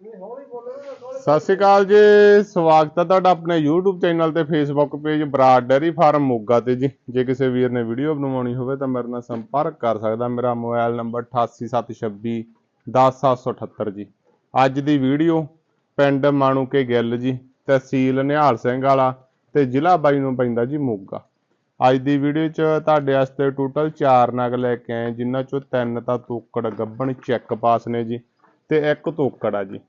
ਸਤਿ ਸ਼੍ਰੀ ਅਕਾਲ ਜੀ, ਸਵਾਗਤ ਹੈ ਤੁਹਾਡਾ ਆਪਣੇ YouTube ਚੈਨਲ ਤੇ Facebook page Brar dairy farm Moga ਤੇ ਜੀ। ਜੇ ਕਿਸੇ ਵੀਰ ਨੇ ਵੀਡੀਓ ਬਣਵਾਉਣੀ ਹੋਵੇ ਤਾਂ ਮੇਰੇ ਨਾਲ ਸੰਪਰਕ ਕਰ ਸਕਦਾ। ਮੇਰਾ ਮੋਬਾਈਲ ਨੰਬਰ 8876 10778 ਜੀ। ਅੱਜ ਦੀ ਵੀਡੀਓ ਪਿੰਡ ਮਾਣੂਕੇ ਗਿੱਲ ਜੀ, ਤਹਿਸੀਲ ਨਿਹਾਲ ਸਿੰਘ ਵਾਲਾ ਤੇ ਜ਼ਿਲ੍ਹਾ ਬਾਈ ਨੂੰ ਪੈਂਦਾ ਜੀ ਮੋਗਾ। ਅੱਜ ਦੀ ਵੀਡੀਓ 'ਚ ਤੁਹਾਡੇ ਵਾਸਤੇ ਟੋਟਲ 4 ਨਗ ਲੈ ਕੇ ਆਏ, ਜਿਨ੍ਹਾਂ 'ਚੋਂ ਤਿੰਨ ਤਾਂ ਤੋਕੜ ਗੱਬਣ ਚੈੱਕ ਪਾਸ ਨੇ ਜੀ, ਤੇ ਇੱਕ ਤੋਕੜ ਆ ਜੀ।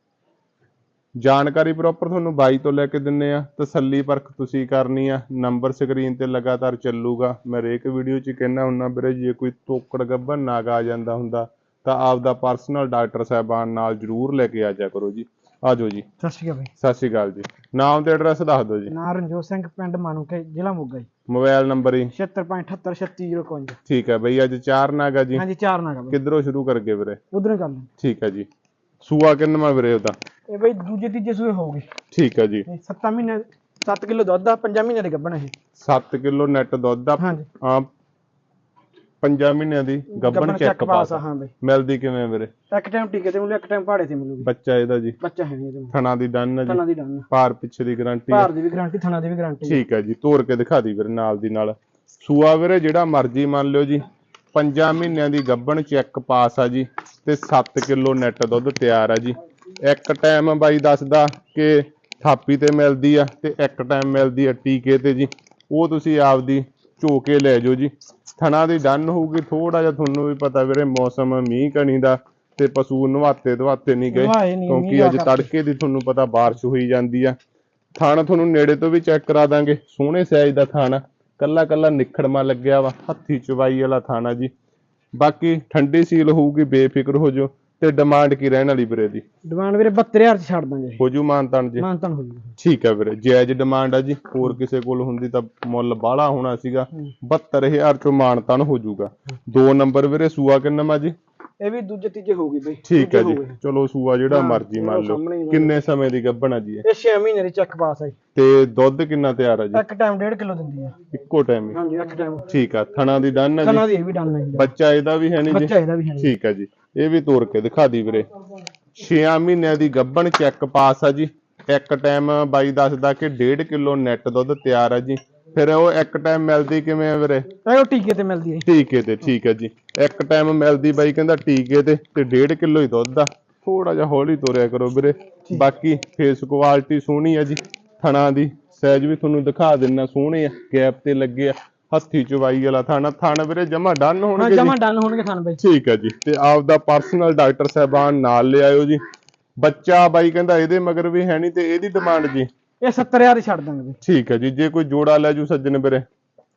ਜਾਣਕਾਰੀ ਪ੍ਰੋਪਰ ਤੁਹਾਨੂੰ ਬਾਈ ਤੋਂ ਲੈ ਕੇ ਦਿੰਨੇ ਆ ਤਸੱਲੀ ਪਰਖ ਤੁਸੀਂ ਕਰਨੀ ਆ ਨੰਬਰ ਸਕਰੀਨ ਤੇ ਲਗਾਤਾਰ ਚੱਲੂਗਾ। ਮੈਂ ਹਰੇਕ ਵੀਡੀਓ 'ਚ ਕਹਿਣਾ ਹੁੰਨਾ ਵੀਰੇ ਜੇ ਕੋਈ ਤੋਕੜ ਗੱਬਣ ਨਾਗ ਆ ਜਾਂਦਾ ਹੁੰਦਾ ਤਾਂ ਆਪਦਾ ਪਰਸਨਲ ਡਾਕਟਰ ਸਾਹਿਬਾਨ ਨਾਲ ਜਰੂਰ ਲੈ ਕੇ ਆ ਜਾ ਕਰੋ ਜੀ। ਆਜੋ ਜੀ। ਸਤਿ ਸ਼੍ਰੀ ਅਕਾਲ ਬਾਈ। ਸਤਿ ਸ਼੍ਰੀ ਅਕਾਲ ਜੀ। ਨਾਮ ਤੇ ਐਡਰੈਸ ਦੱਸ ਦਿਓ ਜੀ। ਨਾਂ ਰਣਜੋਤ ਸਿੰਘ ਪਿੰਡ ਮਾਨੂਕੇ ਜ਼ਿਲ੍ਹਾ ਮੋਗਾ ਜੀ। ਮੋਬਾਈਲ ਨੰਬਰ 7658836051 ਠੀਕ ਹੈ ਬਈ ਅੱਜ ਚਾਰ ਨਾਗ ਜੀ। ਹਾਂਜੀ ਚਾਰ ਨਾਗਾ ਕਿੱਧਰੋਂ ਸ਼ੁਰੂ ਕਰਗੇ ਵੀਰੇ? ਉਧਰੋਂ ਕਰ ਠੀਕ ਹੈ ਜੀ। ਸੂਆ ਕਿੰਨਵਾਂ ਵੀਰੇ ਉਹਦਾ? ਇਹ ਬਾਈ ਦੂਜੇ ਤੀਜੇ ਸੂਏ ਹੋਊਗੀ। ਠੀਕ ਹੈ ਜੀ। 7 ਮਹੀਨੇ 7 ਕਿਲੋ ਦੁੱਧ ਆ 5 ਮਹੀਨੇ ਦੇ ਗੱਭਣ ਇਹ। 7 ਕਿਲੋ ਨੈਟ ਦੁੱਧ ਦਾ ਹਾਂਜੀ। ਆ ਪੰਜਾਂ ਮਹੀਨਿਆਂ ਦੀ ਗੱਬਣ ਚੈੱਕ ਪਾਸ ਆ ਹਾਂ ਬਾਈ। ਮਿਲਦੀ ਕਿਵੇਂ ਵੀਰੇ? ਇੱਕ ਟਾਈਮ ਟੀਕੇ ਤੇ ਮਿਲੂ ਇੱਕ ਟਾਈਮ ਪਹਾੜੇ ਤੇ ਮਿਲੂਗੀ। ਬੱਚਾ ਇਹਦਾ ਜੀ। ਬੱਚਾ ਹੈ ਨਹੀਂ ਇਹਦੇ ਕੋਲ। ਥਣਾ ਦੀ ਡਨ ਹੈ ਜੀ। ਥਣਾ ਦੀ ਡਨ ਭਾਰ ਪਿੱਛੇ ਦੀ ਗਾਰੰਟੀ ਭਾਰ ਦੀ ਵੀ ਗਾਰੰਟੀ ਥਣਾ ਦੀ ਵੀ ਗਾਰੰਟੀ ਠੀਕ ਹੈ ਜੀ ਤੋੜ ਕੇ ਦਿਖਾ ਦੀ ਵੀਰੇ ਨਾਲ ਦੀ ਨਾਲ। ਸੂਆ ਵੀਰੇ ਜਿਹੜਾ ਮਰਜ਼ੀ ਮੰਨ ਲਿਓ ਜੀ ਪੰਜਾਂ ਮਹੀਨਿਆਂ ਦੀ ਗੱਬਣ ਚੈੱਕ ਪਾਸ ਆ ਜੀ ਤੇ 7 ਕਿਲੋ ਨੈਟ ਦੁੱਧ ਤਿਆਰ ਆ ਜੀ। ਇੱਕ ਟਾਈਮ ਬਾਈ ਦੱਸਦਾ ਕਿ ਥਾਪੀ ਤੇ ਮਿਲਦੀ ਆ ਤੇ ਇੱਕ ਟਾਈਮ ਮਿਲਦੀ ਆ ਟੀਕੇ ਤੇ ਜੀ। ਉਹ ਤੁਸੀਂ ਆਪਦੀ ਝੋ ਕੇ ਲੈ ਜਾਓ ਜੀ। ਥਣਾ ਦੀ ਡਨ ਹੋਊਗੀ ਥੋੜਾ ਜਿਹਾ ਤੁਹਾਨੂੰ ਵੀ ਪਤਾ ਵੀਰੇ ਮੌਸਮ ਮੀਂਹ ਕਣੀ ਦਾ ਤੇ ਪਸ਼ੂ ਨਵਾਤੇ ਧਵਾਤੇ ਨਹੀਂ ਗਏ ਕਿਉਂਕਿ ਅੱਜ ਤੜਕੇ ਦੀ ਤੁਹਾਨੂੰ ਪਤਾ ਬਾਰਿਸ਼ ਹੋਈ ਜਾਂਦੀ ਆ। ਥਣ ਤੁਹਾਨੂੰ ਨੇੜੇ ਤੋਂ ਵੀ ਚੈੱਕ ਕਰਾ ਦਾਂਗੇ। ਸੋਹਣੇ ਸਾਈਜ਼ ਦਾ ਥਣ ਕੱਲਾ ਕੱਲਾ ਨਿਖੜਮਾ ਲੱਗਿਆ ਵਾ ਹੱਥੀ ਚਵਾਈ ਵਾਲਾ ਥਾਣਾ ਜੀ। ਬਾਕੀ ਠੰਡੀ ਸੀਲ ਹੋਊਗੀ ਬੇਫਿਕਰ ਹੋ ਜਾਓ। ਤੇ ਡਿਮਾਂਡ ਕੀ ਰਹਿਣ ਵਾਲੀ ਵੀਰੇ ਦੀ ਡਿਮਾਂਡ ਵੀਰੇ 72000 ਚ ਛੱਡ ਦਾਂਗੇ। ਹੋ ਜੂ ਮਾਨਤਾਨ ਜੀ? ਮਾਨਤਨ ਹੋ ਜੂਗਾ। ਠੀਕ ਹੈ ਵੀਰੇ ਜਾਇਜ਼ ਡਿਮਾਂਡ ਆ ਜੀ ਹੋਰ ਕਿਸੇ ਕੋਲ ਹੁੰਦੀ ਤਾਂ ਮੁੱਲ ਬਾਹਲਾ ਹੋਣਾ ਸੀਗਾ। 72000 ਚੋਂ ਮਾਨਤਾਨ ਹੋ ਜਾਊਗਾ ਦੋ ਨੰਬਰ ਵੀਰੇ ਸੂਆ ਕਿੰਨਾ ਜੀ? ਇਹ ਵੀ ਦੂਜੇ ਤੀਜੇ ਹੋਊਗੀ ਬਾਈ। ਠੀਕ ਹੈ ਜੀ। ਚਲੋ ਸੂਆ ਜਿਹੜਾ ਹਾਂ, ਮਰਜ਼ੀ ਮੰਨ ਹੀ ਲਓ ਕਿੰਨੇ ਸਮੇਂ ਦੀ ਗੱਭਣ ਆ ਜੀ ਇਹ? ਇਹ 6 ਮਹੀਨੇ ਦੀ ਚੈੱਕ ਪਾਸ ਆ ਜੀ। ਤੇ ਦੁੱਧ ਕਿੰਨਾ ਤਿਆਰ ਆ ਜੀ? ਇੱਕ ਟਾਈਮ 1.5 ਕਿਲੋ ਦਿੰਦੀ ਆ। ਇੱਕੋ ਟਾਈਮ ਹੀ। ਹਾਂਜੀ ਇੱਕ ਟਾਈਮ ਠੀਕ ਆ ਥਣਾ ਦੀ ਡਨ ਆ ਜੀ? ਥਣਾ ਦੀ ਇਹ ਵੀ ਡਨ ਹੈ ਜੀ। ਬੱਚਾ ਇਹਦਾ ਵੀ ਹੈ ਨਹੀਂ ਜੀ? ਬੱਚਾ ਇਹਦਾ ਵੀ ਹੈ। ਠੀਕ ਆ ਜੀ। ਇਹ ਵੀ ਤੋੜ ਕੇ ਦਿਖਾ ਦੀ ਵੀਰੇ। 6 ਮਹੀਨਿਆਂ ਦੀ ਗੱਭਣ ਚੈੱਕ ਪਾਸ ਆ ਜੀ। ਇੱਕ ਟਾਈਮ ਬਾਈ ਦੱਸਦਾ ਕਿ 1.5 ਕਿਲੋ ਨੈਟ ਦੁੱਧ ਤਿਆਰ ਆ ਜੀ। ਫਿਰ ਉਹ ਇੱਕ ਟਾਈਮ ਮਿਲਦੀ ਕਿਵੇਂ ਆ ਵੀਰੇ? ਇਹ ਉਹ ਟੀਕੇ ਤੇ ਮਿਲਦੀ ਹੈ ਟੀਕੇ ਤੇ ਠੀਕ ਹੈ ਜੀ। ਇੱਕ ਟਾਈਮ ਮਿਲਦੀ ਬਾਈ ਕਹਿੰਦਾ ਟੀਕੇ ਤੇ ਤੇ 1.5 ਕਿਲੋ ਹੀ ਦੁੱਧ ਆ। ਥੋੜਾ ਜਿਹਾ ਹੌਲੀ ਤੋਰਿਆ ਕਰੋ ਵੀਰੇ। ਬਾਕੀ ਫੇਸ ਕੁਆਲਿਟੀ ਸੋਹਣੀ ਆ ਜੀ। ਥਣਾ ਦੀ ਸਾਈਜ਼ ਵੀ ਤੁਹਾਨੂੰ ਦਿਖਾ ਦਿੰਨਾ ਸੋਹਣੇ ਆ। ਗੈਪ ਤੇ ਲੱਗੇ ਆ। ਹੱਥੀ ਚਵਾਈ ਵਾਲਾ ਥਾਣਾ ਥਣ ਵੀਰੇ ਜਮਾ ਡਨ ਹਾਂ ਹੋਣਗੇ ਜੀ। ਜਮਾ ਡਨ ਹੋਣਗੇ ਥਣ ਬਾਈ। ਠੀਕ ਹੈ ਜੀ। ਤੇ ਆਪਦਾ ਪਰਸਨਲ ਡਾਕਟਰ ਸਾਹਿਬਾਨ ਨਾਲ ਲਿਆਇਓ ਜੀ। ਬੱਚਾ ਬਾਈ ਕਹਿੰਦਾ ਇਹਦੇ ਮਗਰ ਵੀ ਹੈ ਨਹੀਂ ਤੇ ਇਹਦੀ ਡਿਮਾਂਡ ਜੀ। ਇਹ 70000 ਹੀ ਛੱਡ ਦਾਂਗੇ ਬਾਈ। ਠੀਕ ਹੈ ਜੀ। ਜੇ ਕੋਈ ਜੋੜਾ ਲੈ ਜੂ ਸੱਜਣ ਵੀਰੇ।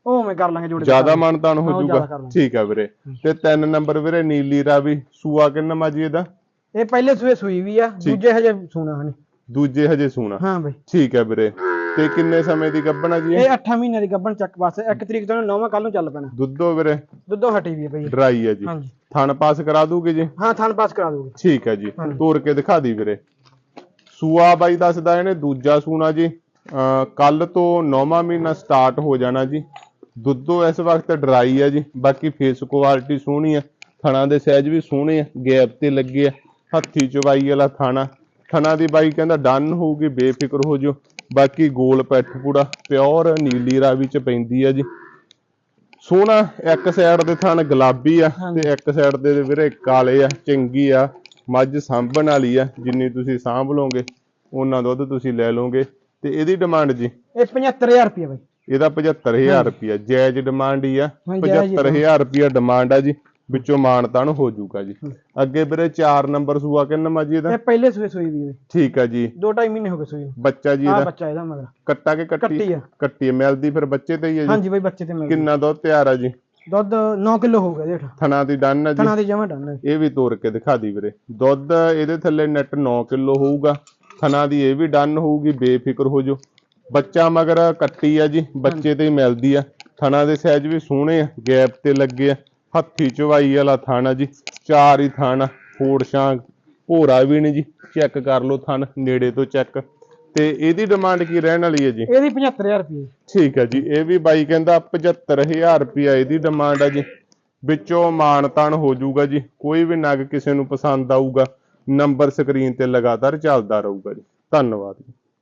ਉਹ ਉਵੇਂ ਕਰ ਲਾਂਗੇ ਜੋੜੇ। ਜ਼ਿਆਦਾ ਮਾਨਤਾਨ ਹੋ ਹਾਂ, ਉਹ ਜਾਊਗਾ ਜ਼ਿਆਦਾ ਕਰ ਲਾਂਗੇ। ਠੀਕ ਹੈ ਵੀਰੇ। ਤੇ ਤਿੰਨ ਨੰਬਰ ਵੀਰੇ ਨੀਲੀ ਰਾਵੀ। ਸੂਆ ਕਿੰਨਾ ਮਾ ਜੀ ਇਹਦਾ? ਇਹ ਪਹਿਲੇ ਸੂਏ ਸੂਈ ਵੀ ਆ ਦੂਜੇ ਹਜੇ ਸੂਣਾ ਹਣੀ ਦੂਜੇ ਹਜੇ ਸੂਣਾ। ਹਾਂ ਬਾਈ। ਠੀਕ ਹੈ ਵੀਰੇ। ਤੇ ਕਿੰਨੇ ਸਮੇਂ ਦੀ ਗੱਭਣਾ ਜੀ? ਇਹ? ਇਹ 8 ਮਹੀਨੇ ਦੀ ਗੱਭਣ ਚੱਕ ਪਾਸ ਇੱਕ ਤਰੀਕ ਤੋਂ ਨੌਵਾਂ ਕੱਲ ਨੂੰ ਚੱਲ ਪੈਣਾ। ਦੁੱਧੋ ਵੀਰੇ? ਦੁੱਧੋਂ ਹਟੀ ਵੀ ਹੈ ਬਾਈ। ਡਰਾਈ ਹੈ ਜੀ। ਹਾਂਜੀ। ਥਣ ਪਾਸ ਕਰਾ ਦੂਗੇ ਜੀ? ਹਾਂ ਥਣ ਪਾਸ ਕਰਾ ਦੋਗੇ। ਠੀਕ ਹੈ ਜੀ। ਤੋੜ ਕੇ ਦਿਖਾ ਦੀ ਵੀਰੇ। ਸੂਆ ਬਾਈ ਦੱਸਦਾ ਇਹਨੇ ਦੂਜਾ ਸੂਣਾ ਜੀ। ਕੱਲ ਤੋਂ ਨੌਵਾਂ ਮਹੀਨਾ ਸਟਾਰਟ ਹੋ ਜਾਣਾ ਜੀ। ਦੁੱਧੋ ਇਸ ਵਕਤ ਡਰਾਈ ਆ ਜੀ। ਬਾਕੀ ਫੇਸ ਕੁਆਲਿਟੀ ਸੋਹਣੀ ਆ ਥਣਾ ਦੇ ਸਾਈਜ਼ ਵੀ ਸੋਹਣੇ ਆ। ਗੈਪ ਤੇ ਲੱਗੇ ਆ। ਹੱਥੀ ਚਵਾਈ ਵਾਲਾ ਥਾਣਾ। ਥਣਾ ਦੀ ਬਾਈ ਕਹਿੰਦਾ ਡਨ ਹੋਊਗੀ ਬੇਫਿਕਰ ਹੋ ਜਿਓ। ਬਾਕੀ ਗੋਲ ਪੈਠ ਪੂੜਾ ਪਿਓਰ ਨੀਲੀ ਰਾਵੀ ਚ ਪੈਂਦੀ ਆ ਜੀ। ਸੋਹਣਾ ਇੱਕ ਸਾਈਡ ਦੇ ਥਣ ਗੁਲਾਬੀ ਆ ਤੇ ਇੱਕ ਸਾਈਡ ਦੇ ਵੀਰੇ ਕਾਲੇ ਆ ਚੰਗੀ ਆ ਮੱਝ ਸਾਂਭਣ ਵਾਲੀ ਆ ਜਿੰਨੀ ਤੁਸੀਂ ਸਾਂਭ ਲਓਗੇ ਉਹਨਾਂ ਦੁੱਧ ਤੁਸੀਂ ਲੈ ਲਓਗੇ। ਤੇ ਇਹਦੀ ਡਿਮਾਂਡ ਜੀ? ਇਹ 75000 ਰੁਪਏ ਬਾਈ। ਇਹਦਾ 75000 ਰੁਪਿਆ ਜਾਇਜ਼ ਡਿਮਾਂਡ ਹੀ ਆ। 75000 ਰੁਪਿਆ ਡਿਮਾਂਡ ਆ ਜੀ। ਵਿੱਚੋਂ ਮਾਨਤਾਨ ਹੋ ਜਾਊਗਾ ਜੀ। ਅੱਗੇ ਵੀਰੇ 4 ਨੰਬਰ ਸੂਆ ਕਿੰਨਾ ਮਾ ਜੀ ਇਹਦਾ? ਇਹ ਪਹਿਲੇ ਸੂਏ ਸੂਈ ਹੈ ਠੀਕ ਆ ਜੀ। ਦੋ ਢਾਈ ਮਹੀਨੇ ਹੋ ਗਏ ਸੂਈ ਨੂੰ। ਬੱਚਾ ਜੀ ਇਹਦਾ? ਬੱਚਾ ਇਹਦਾ ਮਗਰ। ਕੱਟਾ ਕੇ ਕੱਟੀ? ਕੱਟੀ ਆ। ਕੱਟੀ ਆ, ਮਿਲਦੀ ਫਿਰ ਬੱਚੇ ਤੇ ਹੀ ਆ ਜੀ? ਹਾਂਜੀ ਬਾਈ ਬੱਚੇ ਤੇ ਮਿਲ। ਕਿੰਨਾ ਦੁੱਧ ਤਿਆਰ ਆ ਜੀ? ਦੁੱਧ 9 ਕਿਲੋ ਹੋ ਗਿਆ ਜੇਠ ਥਣਾ ਦੀ ਡਨ ਆ ਜੀ। ਥਣਾ ਦੀ ਜਮਾ ਡਨ ਹੈ ਇਹ ਵੀ ਤੋੜ ਕੇ ਦਿਖਾ ਦੀ ਵੀਰੇ। ਦੁੱਧ ਇਹਦੇ ਥੱਲੇ ਨੈਟ 9 ਕਿਲੋ ਹੋਊਗਾ। ਥਣਾ ਦੀ ਇਹ ਵੀ ਡਨ ਹੋਊਗੀ ਬੇਫਿਕਰ ਹੋ ਜੋ ਬੱਚਾ ਮਗਰ ਕੱਟੀ ਆ ਜੀ ਬੱਚੇ ਤੇ ਹੀ ਮਿਲਦੀ ਆ। ਥਣਾ ਦੇ ਸਾਈਜ਼ ਵੀ ਸੋਹਣੇ ਆ ਗੈਪ ਤੇ ਲੱਗੇ ਆ। ਹੱਥੀ ਚਵਾਈ ਵਾਲਾ ਥਾਣਾ ਜੀ ਚਾਰ ਹੀ ਥਾਣਾ ਫੋੜ ਸ਼ਾਂਗ ਭੋਰਾ ਵੀ ਨਹੀਂ ਜੀ ਚੈੱਕ ਕਰ ਲਓ ਥਣ ਨੇੜੇ ਤੋਂ ਚੈੱਕ ਤੇ ਇਹਦੀ ਡਿਮਾਂਡ ਕੀ ਰਹਿਣ ਵਾਲੀ ਹੈ ਜੀ? ਇਹਦੀ 75000 ਰੁਪਏ। ਠੀਕ ਹੈ ਜੀ ਇਹ ਵੀ ਬਾਈ ਕਹਿੰਦਾ 75000 ਰੁਪਿਆ ਇਹਦੀ ਡਿਮਾਂਡ ਆ ਜੀ। ਵਿੱਚੋਂ ਮਾਨਤਾਨ ਹੋ ਜਾਊਗਾ ਜੀ ਕੋਈ ਵੀ ਨਗ ਕਿਸੇ ਨੂੰ ਪਸੰਦ ਆਊਗਾ ਨੰਬਰ ਸਕਰੀਨ ਤੇ ਲਗਾਤਾਰ ਚੱਲਦਾ ਰਹੂਗਾ ਜੀ। ਧੰਨਵਾਦ ਜੀ।